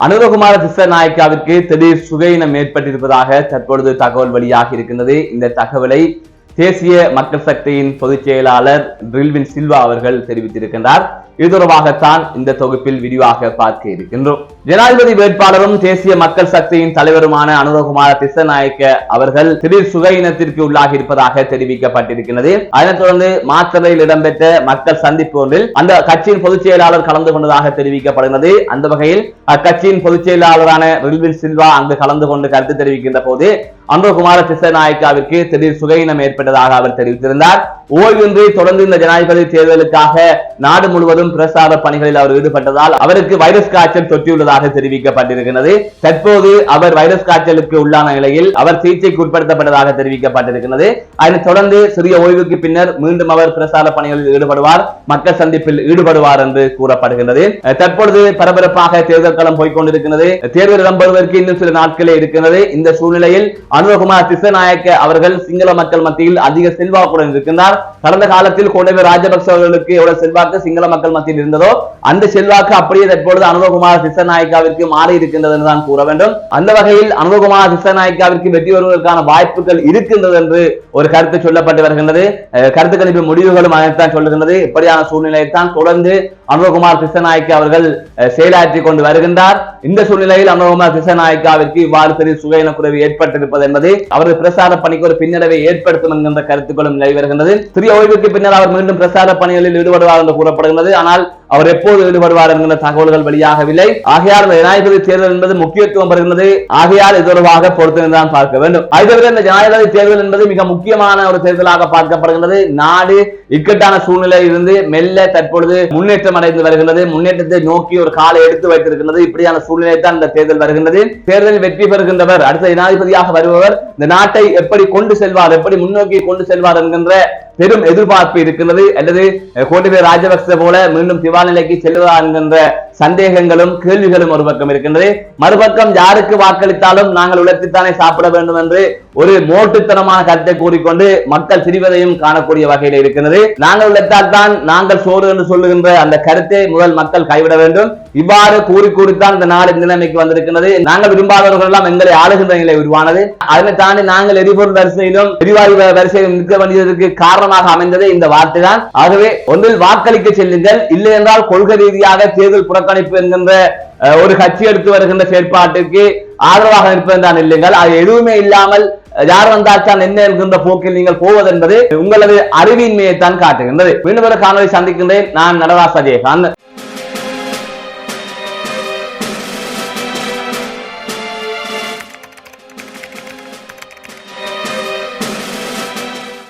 அனுரகுமார திசநாயக்காவிற்கு திடீர் சுகையினம் ஏற்பட்டிருப்பதாக தற்பொழுது தகவல் வெளியாக இருக்கின்றது. இந்த தகவலை தேசிய மக்கள் சக்தியின் பொதுச் செயலாளர் ட்ரில்வின் சில்வா அவர்கள் தெரிவித்திருக்கின்றார். இது தொடர்பாகத்தான் இந்த தொகுப்பில் விரிவாக பார்க்க இருக்கின்றோம். ஜனாதிபதி வேட்பாளரும் தேசிய மக்கள் சக்தியின் தலைவருமான அனுரகுமார திசநாயக்க அவர்கள் திடீர் சுகையினத்திற்கு உள்ளாகி இருப்பதாக தெரிவிக்கப்பட்டிருக்கிறது அதனைத் தொடர்ந்து மாத்தறையில் இடம்பெற்ற மக்கள் சந்திப்பு ஒன்றில் அந்த கட்சியின் பொதுச் செயலாளர் கலந்து கொண்டதாக தெரிவிக்கப்படுகிறது. அந்த வகையில் அக்கட்சியின் பொதுச் செயலாளரான ரில்வின் சில்வா அங்கு கலந்து கொண்டு கருத்து தெரிவிக்கின்ற போது அனுரகுமார திசநாயக்காவிற்கு திடீர் சுகையினம் ஏற்பட்டதாக அவர் தெரிவித்திருந்தார். ஓய்வின்றி தொடர்ந்து இந்த ஜனாதிபதி தேர்தலுக்காக நாடு முழுவதும் பிரசார பணிகளில் அவர் ஈடுபட்டதால் அவருக்கு வைரஸ் காய்ச்சல் தொற்றியுள்ளதாக தெரிவிக்கப்பட்டிருக்கிறது. தற்போது அவர் வைரஸ் காய்ச்சலுக்கு உள்ளான நிலையில் அவர் சிகிச்சைக்கு உட்படுத்தப்பட்டதாக தெரிவிக்கப்பட்டிருக்கிறது. அதனைத் தொடர்ந்து சிறிய ஓய்வுக்கு பின்னர் மீண்டும் அவர் பிரசார பணிகளில் ஈடுபடுவார் மக்கள் சந்திப்பில் ஈடுபடுவார் என்று கூறப்படுகின்றது. தற்பொழுது பரபரப்பாக தேர்தல் களம் போய்கொண்டிருக்கிறது. தேர்தல் இடம்பெறுவதற்கு இன்னும் சில நாட்களே இருக்கிறது இந்த சூழ்நிலையில் அனுரகுமார் திசநாயக்க அவர்கள் சிங்கள மக்கள் மத்தியில் அதிக செல்வாக்குடன் இருக்கின்றார். கடந்த காலத்தில் கோடவே ராஜபக்ச அவர்களுக்கு எவ்வளவு செல்வாக்கு சிங்கள மக்கள் மத்தியில் இருந்ததோ அந்த செல்வாக்கு அப்படியே தற்பொழுது அனுபவகுமார் திசநாயக்காவிற்கு மாறி இருக்கின்றது என்றுதான் கூற வேண்டும். அந்த வகையில் அனுபவகுமார் திசநாயக்காவிற்கு வெற்றி வருவதற்கான வாய்ப்புகள் இருக்கின்றது என்று ஒரு கருத்து சொல்லப்பட்டு வருகின்றது. கருத்து கணிப்பு முடிவுகளும் அதைத்தான் சொல்லுகின்றது. இப்படியான சூழ்நிலையை தான் தொடர்ந்து அனுபவகுமார் திசநாயக்க அவர்கள் செயலாற்றி கொண்டு வருகின்றார். இந்த சூழ்நிலையில் அனுபவகுமார் திசநாயக்காவிற்கு இவ்வாறு பெரிய சுகையின குறைவு ஏற்பட்டிருப்பது என்பது அவரது பிரசார பணிக்கு ஒரு பின்னடைவை ஏற்படுத்தும் என்கின்ற கருத்துக்களும் நிலவி வருகின்றது. சிறிய ஓய்வுக்கு பின்னர் அவர் மீண்டும் பிரசார பணிகளில் ஈடுபடுவார் என்று கூறப்படுகிறது ஆனால் அவர் எப்போது ஈடுபடுவார் என்கிற தகவல்கள் வெளியாகவில்லை. ஆகையால் இந்த ஜனாதிபதி தேர்தல் என்பது முக்கியத்துவம் பெறுகிறது ஆகையால் இது தொடர்பாக பொறுத்திருந்தான் பார்க்க வேண்டும். அதை இந்த ஜனாதிபதி தேர்தல் என்பது மிக முக்கியமான ஒரு தேர்தலாக பார்க்கப்படுகிறது நாடு இக்கட்டான சூழ்நிலையில் இருந்து மெல்ல தற்பொழுது முன்னேற்றம் அடைந்து வருகின்றது. முன்னேற்றத்தை நோக்கி ஒரு காலை எடுத்து வைத்திருக்கிறது இப்படியான சூழ்நிலை தான் இந்த தேர்தல் வருகின்றது. தேர்தலில் வெற்றி பெறுகின்றவர் அடுத்த ஜனாதிபதியாக வருபவர் இந்த நாட்டை எப்படி கொண்டு செல்வார் எப்படி முன்னோக்கி கொண்டு செல்வார் என்கின்ற பெரும் எதிர்பார்ப்பு இருக்கிறது. அல்லது அஹ், கோட்டபய ராஜபக்ச போல மீண்டும் திவாநிலைக்கு செல்வதா என்கின்ற சந்தேகங்களும் கேள்விகளும் ஒரு பக்கம் இருக்கின்றது. மறுபக்கம் யாருக்கு வாக்களித்தாலும் நாங்கள் உழைத்துத்தானே சாப்பிட வேண்டும் என்று ஒரு மோட்டுத்தனமான கருத்தை கூறிக்கொண்டு மக்கள் சிரிவதையும் காணக்கூடிய வகையில் இருக்கின்றது. நாங்கள் உழைத்தால் தான் நாங்கள் சோறு என்று சொல்லுகின்ற அந்த கருத்தை முதல் மக்கள் கைவிட வேண்டும். இவ்வாறு கூறி கூறித்தான் இந்த நாடு இந்த நிலைமைக்கு வந்திருக்கிறது. நாங்கள் விரும்பாதவர்கள் எல்லாம் எங்களை ஆளுகின்ற நிலை உருவானது. அதனை தாண்டி நாங்கள் எரிபொருள் வரிசையிலும் எரிவாயு வரிசையிலும் நிற்க வேண்டியதற்கு காரணமாக அமைந்தது இந்த வார்த்தை தான் ஆகவே ஒன்றில் வாக்களிக்க செல்லுங்கள். இல்லை என்றால் கொள்கை ரீதியாக தேர்தல் புறக்கணிப்பு என்கின்ற அஹ், ஒரு கட்சி எடுத்து வருகின்ற செயற்பாட்டிற்கு ஆதரவாக நிற்பதுதான் இல்லைங்கள் அது எதுவுமே இல்லாமல் யார் வந்தாச்சான் என்ன என்கின்ற போக்கில் நீங்கள் போவது என்பது உங்களது அறிவின்மையை தான் காட்டுகின்றது. மீண்டும் ஒரு காணொலி சந்திக்கின்றேன். நான் நடராஜ் அஜயகாந்த்